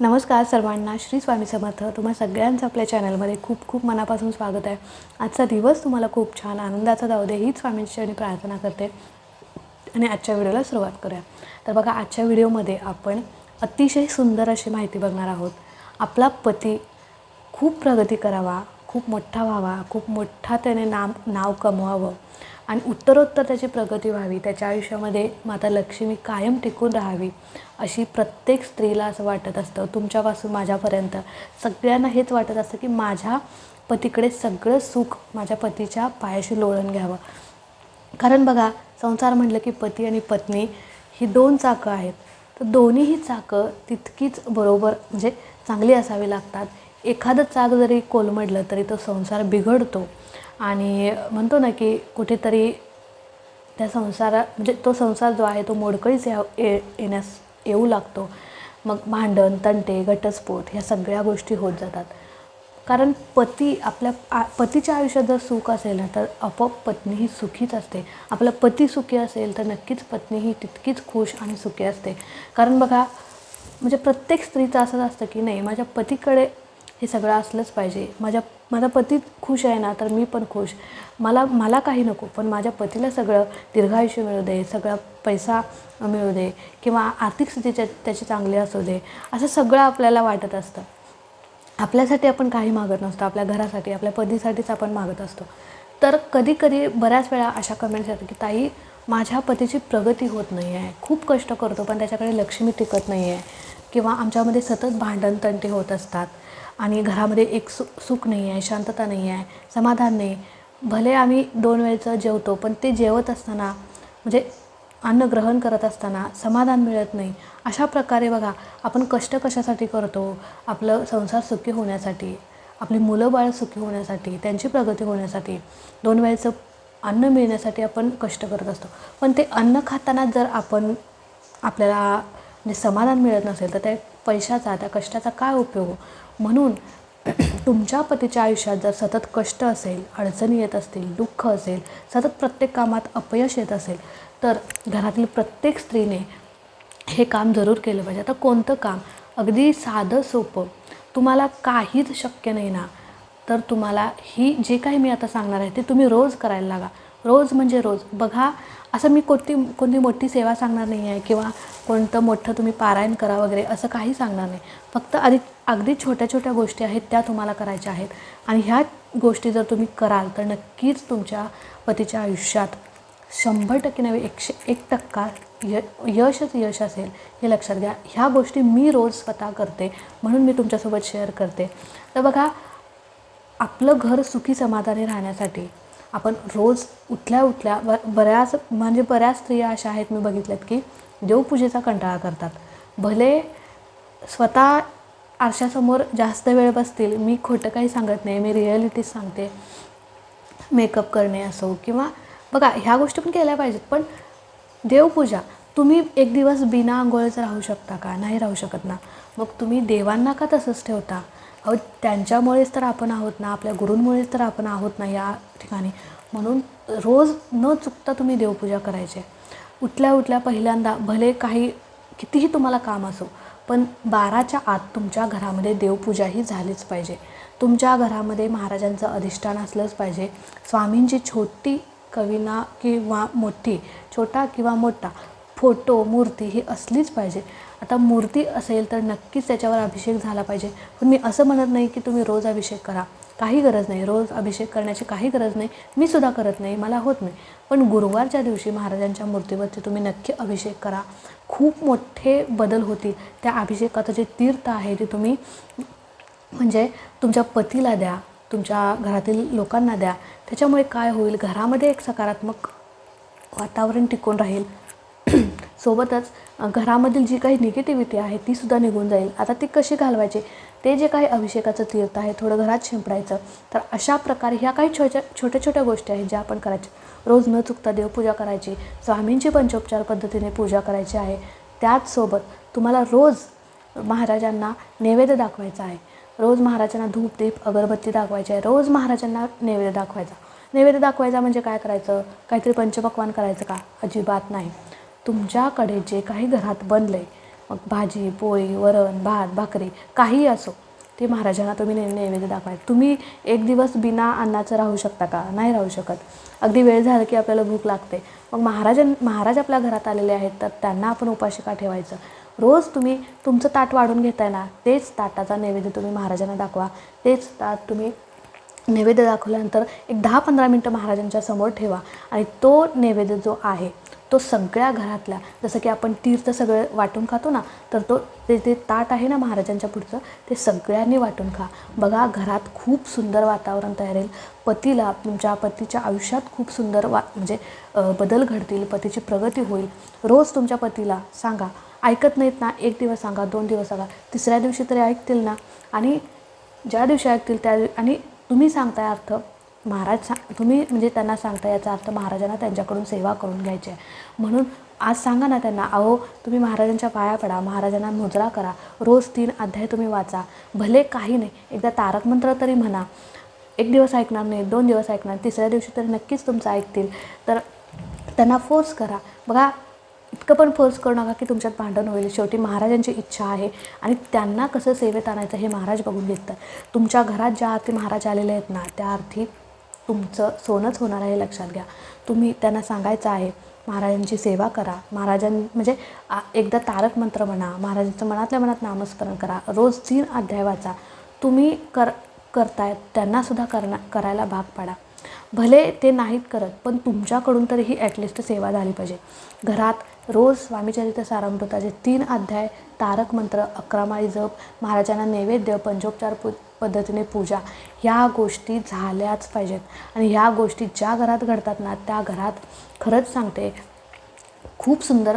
नमस्कार सर्वांना श्री स्वामी समर्थ. तुम्हा सगळ्यांचं आपल्या चॅनलमध्ये खूप खूप मनापासून स्वागत आहे. आजचा दिवस तुम्हाला खूप छान आनंदाचा जाऊ दे हीच स्वामींची प्रार्थना करते. आणि आजच्या व्हिडिओला सुरुवात करूया. तर बघा आजच्या व्हिडिओमध्ये आपण अतिशय सुंदर अशी माहिती बघणार आहोत. आपला पती खूप प्रगती करावा खूप मोठा व्हावा खूप मोठा त्याने नाम नाव कमवावं. आणि उत्तरोत्तर त्याची प्रगती व्हावी त्याच्या आयुष्यामध्ये माता लक्ष्मी कायम टिकून राहावी अशी प्रत्येक स्त्रीला असं वाटत असतं. तुमच्यापासून माझ्यापर्यंत सगळ्यांना हेच वाटत असतं की माझ्या पतीकडे सगळं सुख माझ्या पतीच्या पायाशी लोळण घ्यावं. कारण बघा संसार म्हटलं की पती आणि पत्नी ही दोन चाकं आहेत. तर दोन्हीही चाकं तितकीच बरोबर म्हणजे चांगली असावी लागतात. एखादं चाक जरी कोलमडलं तरी तो संसार बिघडतो. आणि म्हणतो ना की कुठेतरी त्या संसारा म्हणजे तो संसार जो आहे तो मोडकळीच या ये येण्यास येऊ लागतो. मग भांडण तंटे घटस्फोट ह्या सगळ्या गोष्टी होत जातात. कारण पती आपल्या आ पतीच्या आयुष्यात जर सुख असेल ना तर आपोआप पत्नी ही सुखीच असते. आपला पती सुखी असेल तर नक्कीच पत्नी ही तितकीच खुश आणि सुखी असते. कारण बघा म्हणजे प्रत्येक स्त्रीचं असंच असतं की नाही माझ्या पतीकडे हे सगळं असलंच पाहिजे. माझ्या माझा पती खुश आहे ना तर मी पण खुश. मला मला काही नको पण माझ्या पतीला सगळं दीर्घायुष्य मिळू दे सगळा पैसा मिळू दे किंवा आर्थिक स्थिती त्याची चांगली असू दे असं सगळं आपल्याला वाटत असतं. आपल्यासाठी आपण काही मागत नसतो आपल्या घरासाठी आपल्या पतीसाठीच आपण मागत असतो. तर कधी कधी बऱ्याच वेळा अशा कमेंट्स येतात की ताई माझ्या पतीची प्रगती होत नाही आहे खूप कष्ट करतो पण त्याच्याकडे लक्ष्मी टिकत नाही आहे किंवा आमच्यामध्ये सतत भांडण तंटे होत असतात. आणि घरामध्ये एक सु सुख नाही आहे शांतता नाही आहे समाधान नाही. भले आम्ही दोन वेळचं जेवतो पण ते जेवत असताना म्हणजे अन्न ग्रहण करत असताना समाधान मिळत नाही. अशा प्रकारे बघा आपण कष्ट कशासाठी करतो? आपलं संसार सुखी होण्यासाठी आपली मुलं बाळ सुखी होण्यासाठी त्यांची प्रगती होण्यासाठी दोन वेळचं अन्न मिळण्यासाठी आपण कष्ट करत असतो. पण ते अन्न खाताना जर आपण आपल्याला म्हणजे समाधान मिळत नसेल तर त्या पैशाचा त्या कष्टाचा काय उपयोग? म्हणून तुमच्या पतीच्या आयुष्यात जर सतत कष्ट असेल अडचणी येत असतील दुःख असेल सतत प्रत्येक कामात अपयश येत असेल तर घरातील प्रत्येक स्त्रीने हे काम जरूर केलं पाहिजे. आता कोणतं काम? अगदी साधं सोपं. तुम्हाला काहीच शक्य नाही ना. तर तुम्हाला ही जे काही मी आता सांगणार आहे ते तुम्ही रोज करायला लागा. रोज म्हणजे रोज. बघा असं मी कोणती कोणती मोठी सेवा सांगणार नाही आहे किंवा कोणतं मोठं तुम्ही पारायण करा वगैरे असं काही सांगणार नाही. फक्त अधिक अगदी छोट्या छोट्या गोष्टी आहेत त्या तुम्हाला करायच्या आहेत. आणि ह्या गोष्टी जर तुम्ही कराल तर नक्कीच तुमच्या पतीच्या आयुष्यात शंभर टक्के नव्हे एकशे एक टक्का य यशच यश असेल हे लक्षात घ्या. ह्या गोष्टी मी रोज स्वतः करते म्हणून मी तुमच्यासोबत शेअर करते. तर बघा आपलं घर सुखी समाधानी राहण्यासाठी आपण रोज उठल्या उठल्या ब बऱ्याच म्हणजे बऱ्याच स्त्रिया अशा आहेत मी बघितल्यात की देवपूजेचा कंटाळा करतात. भले स्वतः आरशासमोर जास्त वेळ बसतील मी खोटं काही सांगत नाही मी रिअलिटीज सांगते मेकअप करणे असो किंवा बघा ह्या गोष्टी पण केल्या पाहिजेत पण देवपूजा तुम्ही एक दिवस बिना आंघोळीचं राहू शकता का? नाही राहू शकत ना. मग तुम्ही देवांना का तसंच ठेवता? अहो त्यांच्यामुळेच तर आपण आहोत ना आपल्या गुरूंमुळेच तर आपण आहोत ना या ठिकाणी. म्हणून रोज न चुकता तुम्ही देवपूजा करायची. उठल्या उठल्या पहिल्यांदा भले काही कितीही तुम्हाला काम असो पण बाराच्या आत तुमच्या घरामध्ये देवपूजा ही झालीच पाहिजे. तुमच्या घरामध्ये महाराजांचं अधिष्ठान असलंच पाहिजे. स्वामींची छोटी कविना किंवा मोठी छोटा किंवा मोठा फोटो मूर्ती ही असलीच पाहिजे. आता मूर्ती असेल तर नक्कीच त्याच्यावर अभिषेक झाला पाहिजे. पण मी असं म्हणत नाही की तुम्ही रोज अभिषेक करा. काही गरज नाही. रोज अभिषेक करण्याची काही गरज नाही. मी सुद्धा करत नाही. मला होत नाही. पण गुरुवारच्या दिवशी महाराजांच्या मूर्तीवरती तुम्ही नक्की अभिषेक करा. खूप मोठे बदल होतील. त्या अभिषेकाचं जे तीर्थ आहे ते तुम्ही म्हणजे तुमच्या पतीला द्या. तुमच्या घरातील लोकांना द्या. त्याच्यामुळे काय होईल? घरामध्ये एक सकारात्मक वातावरण टिकून राहील. सोबतच घरामधील जी काही निगेटिव्हिटी आहे तीसुद्धा निघून जाईल. आता ती कशी घालवायची? ते जे काही अभिषेकाचं तीर्थ आहे थोडं घरात शिंपडायचं. तर अशा प्रकारे ह्या काही छोट्या छोट्या छोट्या गोष्टी आहेत ज्या आपण करायच्या. रोज न चुकता देवपूजा करायची स्वामींची पंचोपचार पद्धतीने पूजा करायची आहे. त्याचसोबत तुम्हाला रोज महाराजांना नैवेद्य दाखवायचा आहे. रोज महाराजांना धूप दीप अगरबत्ती दाखवायची आहे. रोज महाराजांना नैवेद्य दाखवायचा. नैवेद्य दाखवायचा म्हणजे काय करायचं? काहीतरी पंचपक्वान करायचं का? अजिबात नाही. तुमच्याकडे जे काही घरात बनलं आहे मग भाजी पोळी वरण भात भाकरी काहीही असो ते महाराजांना तुम्ही ने नैवेद्य दाखवाय तुम्ही एक दिवस बिना अन्नाचं राहू शकता का? नाही राहू शकत. अगदी वेळ झाला की आपल्याला भूक लागते. मग महाराजां महाराज आपल्या घरात आलेले आहेत तर त्यांना आपण उपाशिका ठेवायचं? रोज तुम्ही तुमचं ताट वाढून घेताय ना तेच ताटाचा नैवेद्य तुम्ही महाराजांना दाखवा. तेच ताट तुम्ही नैवेद्य दाखवल्यानंतर एक दहा पंधरा मिनटं महाराजांच्या समोर ठेवा आणि तो नैवेद्य जो आहे तो सगळ्या घरातल्या जसं की आपण तीर्थ सगळं वाटून खातो ना तर तो ते ते ताट आहे ना महाराजांच्या पुढचं ते सगळ्यांनी वाटून खा. बघा घरात खूप सुंदर वातावरण तयार होईल. पतीला तुमच्या पतीच्या आयुष्यात खूप सुंदर वा म्हणजे बदल घडतील पतीची प्रगती होईल. रोज तुमच्या पतीला सांगा ऐकत नाहीत ना एक दिवस सांगा दोन दिवस सांगा तिसऱ्या दिवशी तरी ऐकतील ना. आणि ज्या दिवशी ऐकतील त्या दिव- आणि तुम्ही सांगताय अर्थ महाराज सा तुम्ही म्हणजे त्यांना सांगता याचा अर्थ महाराजांना त्यांच्याकडून सेवा करून घ्यायची आहे. म्हणून आज सांगा ना त्यांना अहो तुम्ही महाराजांच्या पाया पडा महाराजांना मुजरा करा. रोज तीन अध्याय तुम्ही वाचा. भले काही नाही एकदा तारक मंत्र तरी म्हणा. एक दिवस ऐकणार नाही दोन दिवस ऐकणार तिसऱ्या दिवशी तरी नक्कीच तुमचं ऐकतील. तर त्यांना फोर्स करा. बघा इतकं पण फोर्स करू नका की तुमच्यात भांडण होईल. शेवटी महाराजांची इच्छा आहे आणि त्यांना कसं सेवेत आणायचं हे महाराज बघून घेतात. तुमच्या घरात ज्या अर्थी महाराज आलेले आहेत ना त्या अर्थी तुमचं सोनंच होणार आहे हे लक्षात घ्या. तुम्ही त्यांना सांगायचं आहे महाराजांची सेवा करा. महाराजां म्हणजे एकदा तारक मंत्र म्हणा महाराजांचं मनातल्या मनात नामस्मरण करा. रोज तीन अध्याय वाचा. तुम्ही कर करतायत त्यांनासुद्धा करणा करायला भाग पाडा. भले ते नाहीत करत पण तुमच्याकडून तरी ही ॲटलिस्ट सेवा झाली पाहिजे. घरात रोज स्वामीचरित्र सारामृताचे तीन अध्याय तारक मंत्र अकरामाळी जप महाराजांना नैवेद्य पंचोपचार पू पद्धतीने पूजा. ह्या गोष्टी झाल्याच पाहिजेत. आणि ह्या गोष्टी ज्या घरात घडतात ना त्या घरात खरंच सांगते खूप सुंदर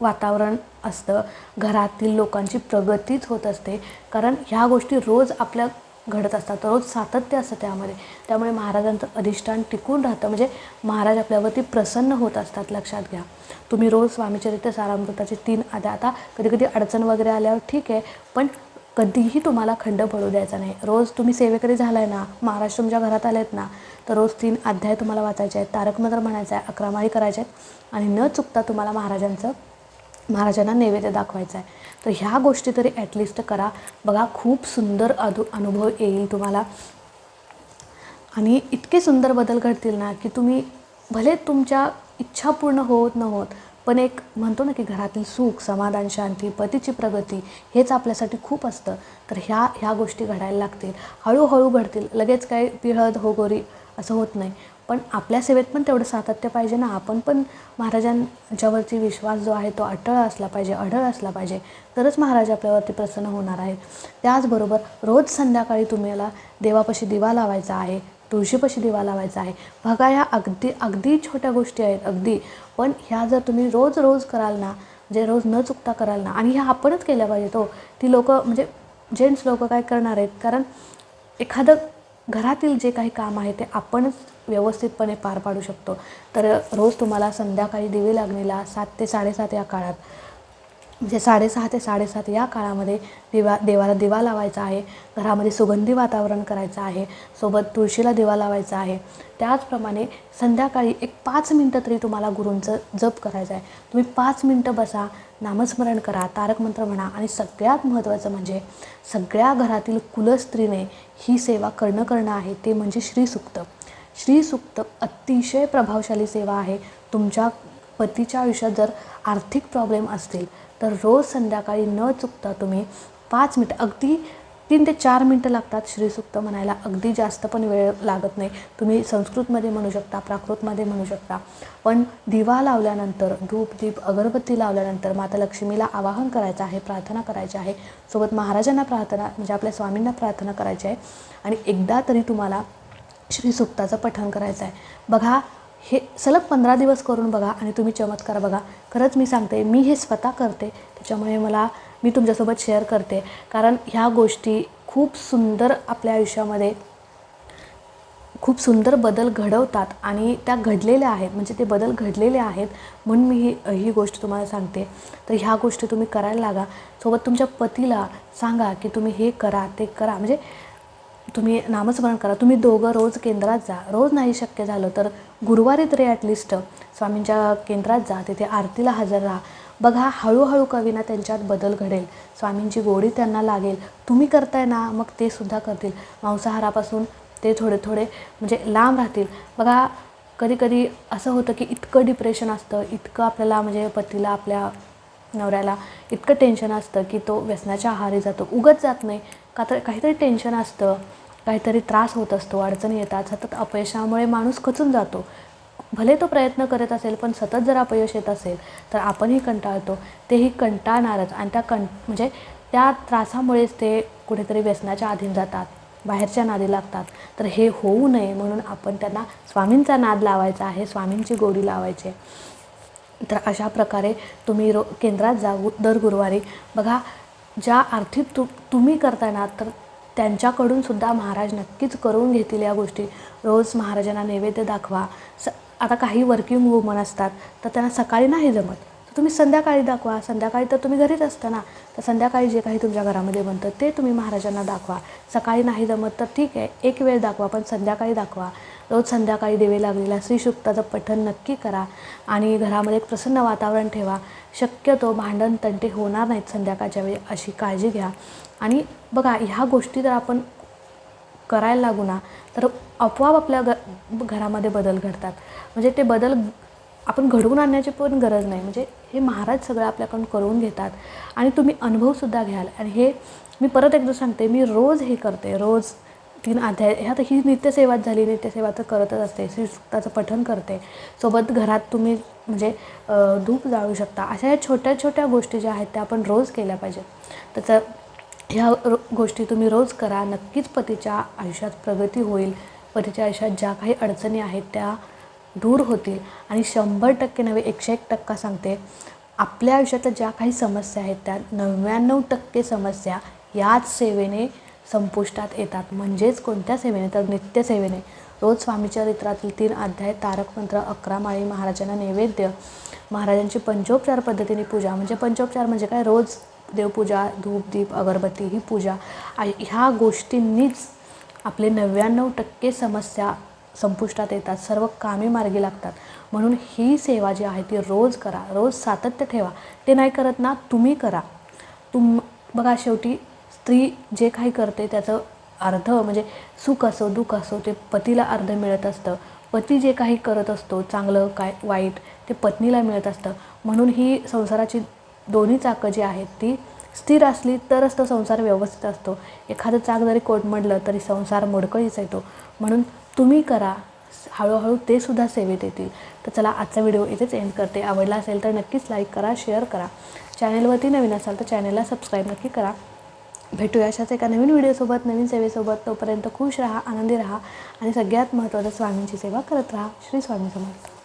वातावरण असतं. घरातील लोकांची प्रगतीच होत असते. कारण ह्या गोष्टी रोज आपल्या घडत असतात. रोज सातत्य असतं त्यामध्ये. त्यामुळे महाराजांचं अधिष्ठान टिकून राहतं. म्हणजे महाराज आपल्यावरती प्रसन्न होत असतात लक्षात घ्या. तुम्ही रोज स्वामीचरित्र सारामृताचे तीन आद्या. आता कधी कधी अडचण वगैरे आल्यावर ठीक आहे. पण कधीही तुम्हाला खंड पडू द्यायचा नाही. रोज तुम्ही सेवेकरी झालाय ना महाराष्ट्र तुमच्या घरात आलेत ना तर रोज तीन अध्याय तुम्हाला वाचायचे आहेत. तारकमंत्र म्हणायचं आहे अकरामाळी करायचे आहेत. आणि न चुकता तुम्हाला महाराजांचं महाराजांना नैवेद्य दाखवायचा आहे. तर ह्या गोष्टी तरी ॲटलिस्ट करा. बघा खूप सुंदर अनु अनुभव येईल तुम्हाला. आणि इतके सुंदर बदल घडतील ना की तुम्ही भले तुमच्या इच्छा पूर्ण होत न होत पण एक म्हणतो ना की घरातील सुख समाधान शांती पतीची प्रगती हेच आपल्यासाठी खूप असतं. तर ह्या ह्या गोष्टी घडायला लागतील. हळूहळू घडतील. लगेच काय पिळद होगोरी असं होत नाही. पण आपल्या सेवेत पण तेवढं सातत्य पाहिजे ना. आपण पण महाराजांच्यावरती विश्वास जो आहे तो अटळ असला पाहिजे अढळ असला पाहिजे. तरच महाराज आपल्यावरती प्रसन्न होणार आहेत. त्याचबरोबर रोज संध्याकाळी तुम्हाला देवापाशी दिवा लावायचा आहे. तुळशीपाशी दिवा लावायचा आहे. बघा ह्या अगदी अगदी छोट्या गोष्टी आहेत अगदी. पण ह्या जर तुम्ही रोज रोज कराल ना जे रोज न चुकता कराल ना आणि ह्या आपणच केल्या पाहिजेत हो ती लोकं म्हणजे जेंट्स लोक काय करणार आहेत? कारण एखादं घरातील जे काही काम आहे ते आपणच व्यवस्थितपणे पार पाडू शकतो. तर रोज तुम्हाला संध्याकाळी दिवे लागणीला सात ते साडेसात या काळात म्हणजे साडेसहा ते साडेसात या काळामध्ये दिवा देवाला दिवा लावायचा आहे. घरामध्ये सुगंधी वातावरण करायचं आहे. सोबत तुळशीला दिवा लावायचा आहे. त्याचप्रमाणे संध्याकाळी एक पाच मिनटं तरी तुम्हाला गुरूंचं जप करायचं आहे. तुम्ही पाच मिनटं बसा नामस्मरण करा तारक मंत्र म्हणा आणि सगळ्यात महत्त्वाचं म्हणजे सगळ्या घरातील कुलस्त्रीने ही सेवा करणं करणं आहे ते म्हणजे श्रीसुक्त. श्रीसुक्त अतिशय प्रभावशाली सेवा आहे. तुमच्या पतीच्या आयुष्यात जर आर्थिक प्रॉब्लेम असतील तर रोज संध्याकाळी न चुकता तुम्ही पाच मिनटं अगदी तीन ते चार मिनटं लागतात श्रीसुक्त म्हणायला. अगदी जास्त पण वेळ लागत नाही. तुम्ही संस्कृतमध्ये म्हणू शकता प्राकृतमध्ये म्हणू शकता. पण दिवा लावल्यानंतर धूप दीप अगरबत्ती लावल्यानंतर माता लक्ष्मीला आवाहन करायचं आहे प्रार्थना करायची आहे. सोबत महाराजांना प्रार्थना म्हणजे आपल्या स्वामींना प्रार्थना करायची आहे. आणि एकदा तरी तुम्हाला श्रीसुक्ताचं पठण करायचं आहे. बघा हे सलग पंधरा दिवस करून बघा आणि तुम्ही चमत्कार बघा. खरंच मी सांगते मी हे स्वतः करते. त्याच्यामुळे मला मी तुमच्यासोबत शेअर करते. कारण ह्या गोष्टी खूप सुंदर आपल्या आयुष्यामध्ये खूप सुंदर बदल घडवतात आणि त्या घडलेल्या आहेत. म्हणजे ते बदल घडलेले आहेत म्हणून मी ही ही गोष्ट तुम्हाला सांगते. तर ह्या गोष्टी तुम्ही करायला लागा. सोबत तुमच्या पतीला सांगा की तुम्ही हे करा ते करा. म्हणजे तुम्ही नामस्मरण करा. तुम्ही दोघं रोज केंद्रात जा. रोज नाही शक्य झालं तर गुरुवारी तरी ॲटलिस्ट स्वामींच्या केंद्रात जा तिथे आरतीला हजर राहा. बघा हळूहळू कवीना त्यांच्यात बदल घडेल. स्वामींची गोडी त्यांना लागेल. तुम्ही करताय ना मग ते सुद्धा करतील. मांसाहारापासून ते थोडे थोडे म्हणजे लांब राहतील. बघा कधी कधी असं होतं की इतकं डिप्रेशन असतं इतकं आपल्याला म्हणजे पतीला आपल्या नवऱ्याला इतकं टेन्शन असतं की तो व्यसनाच्या आहारी जातो. उगत जात नाही. का तर काहीतरी टेन्शन असतं. काहीतरी त्रास होत असतो अडचणी येतात सतत अपयशामुळे माणूस खचून जातो. भले तो प्रयत्न करत असेल पण सतत जर अपयश येत असेल तर आपणही कंटाळतो. तेही कंटाळणारच आणि त्या कं म्हणजे त्या त्रासामुळेच ते कुठेतरी व्यसनाच्या अधीन जातात बाहेरच्या नादी लागतात. तर हे होऊ नये म्हणून आपण त्यांना स्वामींचा नाद लावायचा आहे स्वामींची गोडी लावायची तर अशा प्रकारे तुम्ही रो केंद्रात जा दर गुरुवारी बघा ज्या आर्थिक तु तुम्ही करताय ना तर त्यांच्याकडून सुद्धा महाराज नक्कीच करून घेतील या गोष्टी. रोज महाराजांना नैवेद्य दाखवा. स आता काही वर्किंग वुमन असतात तर त्यांना सकाळी नाही जमत. तर तुम्ही संध्याकाळी दाखवा. संध्याकाळी तर तुम्ही घरीच असता ना. तर संध्याकाळी जे काही तुमच्या घरामध्ये बनतं ते तुम्ही महाराजांना दाखवा. सकाळी नाही जमत तर ठीक आहे एक वेळ दाखवा पण संध्याकाळी दाखवा. रोज संध्याकाळी दिवे लागलेला श्रीसुक्ताचं पठण नक्की करा आणि घरामध्ये एक प्रसन्न वातावरण ठेवा. शक्यतो भांडण तंटे होणार नाहीत संध्याकाळच्या वेळी अशी काळजी घ्या. आणि बघा ह्या गोष्टी जर आपण करायला लागू ना तर आपोआप आपल्या घ घरामध्ये बदल घडतात. म्हणजे ते बदल आपण घडवून आणण्याची पण गरज नाही. म्हणजे हे महाराज सगळं आपल्याकडून करून घेतात. आणि तुम्ही अनुभवसुद्धा घ्याल. आणि हे मी परत एकदा सांगते मी रोज हे करते. रोज तीन अध्याय ह्यात ही नित्यसेवाच झाली नित्यसेवा तर करतच असते. श्रीसुक्ताचं पठन करते. सोबत घरात तुम्ही म्हणजे धूप जाळू शकता. अशा या छोट्या छोट्या गोष्टी ज्या आहेत त्या आपण रोज केल्या पाहिजेत. त्याचं ह्या रो गोष्टी तुम्ही रोज करा. नक्कीच पतीच्या आयुष्यात प्रगती होईल. पतीच्या आयुष्यात ज्या काही अडचणी आहेत त्या दूर होतील. आणि शंभर टक्के नव्हे एकशे एक टक्का सांगते. आपल्या आयुष्यातल्या ज्या काही समस्या आहेत त्या नव्याण्णव टक्के समस्या याच सेवेने संपुष्टात येतात. म्हणजेच कोणत्या सेवेने? तर नित्यसेवेने रोज स्वामीचरित्रातील तीन अध्याय तारक मंत्र अकरा माळी महाराजांना नैवेद्य. महाराजांची पंचोपचार पद्धतीने पूजा. म्हणजे पंचोपचार म्हणजे काय? रोज देवपूजा धूप दीप अगरबत्ती ही पूजा. ह्या गोष्टींनीच आपले नव्याण्णव टक्के समस्या संपुष्टात येतात. सर्व कामे मार्गी लागतात. म्हणून ही सेवा जी आहे ती रोज करा. रोज सातत्य ठेवा. ते नाही करत ना तुम्ही करा. तुम बघा शेवटी स्त्री जे काही करते त्याचं अर्ध म्हणजे सुख असो दुःख असो ते पतीला अर्ध मिळत असतं. पती जे काही करत असतो चांगलं काय वाईट ते पत्नीला मिळत असतं. म्हणून ही संसाराची दोन्ही चाकं जी आहेत ती स्थिर असली तरच तो संसार व्यवस्थित असतो. एखादं चाक जरी कोटमडलं तरी संसार मोडकळीच येतो. म्हणून तुम्ही करा हळूहळू ते सुद्धा सेवेत येतील. तर चला आजचा व्हिडिओ इथेच एंड करते. आवडला असेल तर नक्कीच लाईक करा शेअर करा. चॅनलवरती नवीन असाल तर चॅनलला सबस्क्राईब नक्की करा. भेटूया. अशाच एका नवीन व्हिडिओसोबत नवीन सेवेसोबत. तोपर्यंत खुश राहा आनंदी राहा आणि सगळ्यात महत्त्वाचं स्वामींची सेवा करत राहा. श्री स्वामी समर्थ.